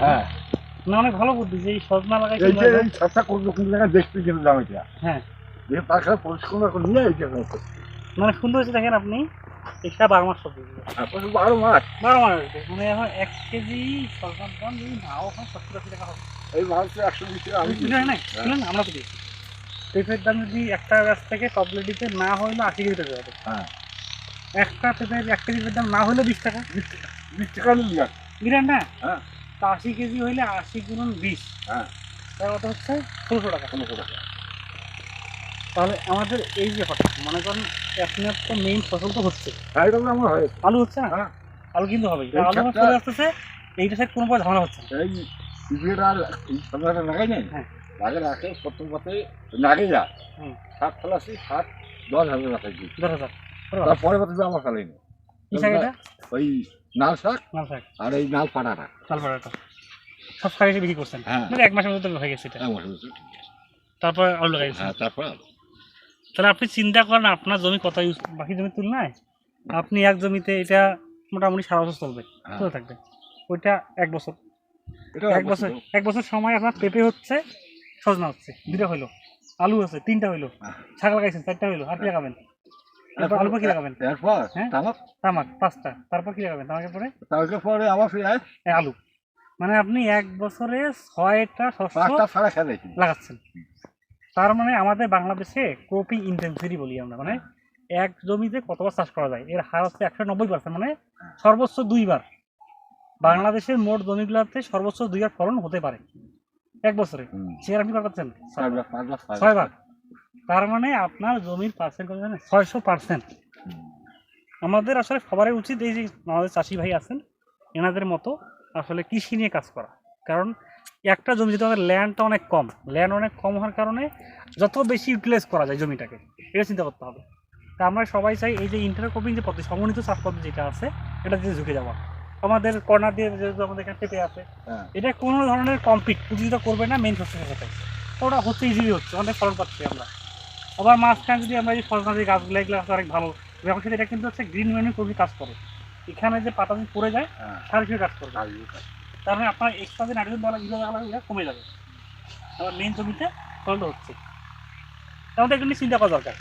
হ্যাঁ। না অনেক ভালো বুদ্ধি যে এই সজনা লাগাই এই যে এই ছাদটা করব কিন্তু জায়গায় দেখতে কিন্তু দাম এটা হ্যাঁ। এই তার সাথে পরিষ্কার করে নিয়ে এইটা করব মানে সুন্দর হচ্ছে দেখেন আপনি। এটা বারো মাস সবজি বারো মাস? বারো মাস মানে এখন এক কেজি সজনার দাম যদি নাও হয় সত্তর আশি টাকা হবে। এই মাছটা একশো বিশ টাকা আমি বুঝলেন না শুনলেন আমরা তো দিয়েছি পেঁপের দাম যদি একটা গাছ থেকে টপলেটিতে না হইলে আশি কেজি টাকা হবে। হ্যাঁ। একটা পেঁপের এক কেজি দাম না হলে বিশ টাকা। বিশ টাকা নিয়ে যান বুঝলেন না? হ্যাঁ। তা আশি কেজি হইলে আশি গুণন বিশ। হ্যাঁ। তার কত হচ্ছে ষোলোশো টাকা। ষোলোশো টাকা। তাহলে আমাদের এই যে ব্যাপারটা মনে করেন আপনার তো মেইন ফসল তো হচ্ছে। হ্যাঁ আমার হয় আলু হচ্ছে না? হ্যাঁ। আলু কিন্তু হবে আলু চলে আসতেছে এইটা সাইড কোনো পরে ঝামেলা হচ্ছে না। এই আর লাগাই নাই? হ্যাঁ। লাগে রাখে প্রথম পাতে লাগে যা। সাত ফেলাসি সাত দশ হাজার রাখাই দিই দশ হাজার। আমার ফেলাই নি কি এটা? ওই নাল শাক লাল শাক। আর এই নাল পাটাটা লাল পাড়াটা। সব শাক বিক্রি করছেন? হ্যাঁ। মানে এক মাসের হয়ে গেছে এটা? হ্যাঁ বসে বসে। তারপর আলু লাগাইছেন? হ্যাঁ তারপর আলু। তাহলে আপনি চিন্তা করেন আপনার জমি কত ইউজ বাকি জমির তুলনায় আপনি এক জমিতে এটা মোটামুটি সারা বছর চলবে হ্যাঁ। চলে থাকবে। ওইটা এক বছর। এটা এক বছর এক বছর সময় আপনার পেঁপে হচ্ছে সজনা হচ্ছে দুটা হইল আলু আছে তিনটা হইল ছাগল শাক লাগাইছেন চারটা হইল আর কি লাগাবেন? তারপর আলু কি লাগাবেন? এরপর হ্যাঁ? তামাক? তামাক পাঁচটা। তারপর কি লাগাবেন? তামাকের পরে? তারপরে আবার ফিরে আলু। মানে আপনি এক বছরে ছয়টা শস্য লাগাচ্ছেন। তার মানে আমাদের বাংলাদেশে ক্রপিং ইন্টেন্সিটি বলি আমরা। মানে এক জমিতে কতবার চাষ করা যায়? এর হার হচ্ছে একশো নব্বই পার্সেন্ট মানে সর্বোচ্চ দুইবার। বাংলাদেশের মোট জমিগুলোতে সর্বোচ্চ দুইবার ফলন হতে পারে। এক বছরে। সে আপনি কত পাচ্ছেন ছয়বার? তার মানে আপনার জমির পার্সেন্ট কত জানেন? ছয়শো পার্সেন্ট আমাদের আসলে সবারই উচিত এই যে আমাদের চাষি ভাই আছেন এনাদের মতো আসলে কৃষি নিয়ে কাজ করা। কারণ একটা জমি যেহেতু আমাদের ল্যান্ডটা অনেক কম ল্যান্ড অনেক কম হওয়ার কারণে যত বেশি ইউটিলাইজ করা যায় জমিটাকে এটা চিন্তা করতে হবে। তা আমরা সবাই চাই এই যে ইন্টারক্রপিং যে পদ্ধতি সমন্বিত চাষ পদ্ধতি যেটা আছে এটা দিয়ে ঝুঁকে যাওয়া। আমাদের কর্নার দিয়ে যেহেতু আমাদের এখানে পেঁপে আছে হ্যাঁ। এটা কোনো ধরনের কম্পিট প্রতিযোগিতা করবে না মেন শস্যের সাথে ওটা হচ্ছে ইজিলি হচ্ছে অনেক ফলন পাচ্ছি আমরা। আবার মাঝখানে যদি আমরা এই সজনা যে গাছগুলো এগুলো অনেক ভালো। সেটা এটা কিন্তু হচ্ছে গ্রিন মেনু কবি কাজ করে। এখানে যে পাতা যদি পড়ে যায় হ্যাঁ। সার হিসেবে কাজ করবে। তার মানে আপনার এক্সট্রা যে নাইট্রোজেন দেওয়া ইউরিয়া দেওয়া লাগবে, কমে যাবে। আবার মেন জমিতে ফল হচ্ছে। আমাদের এগুলো চিন্তা করা দরকার।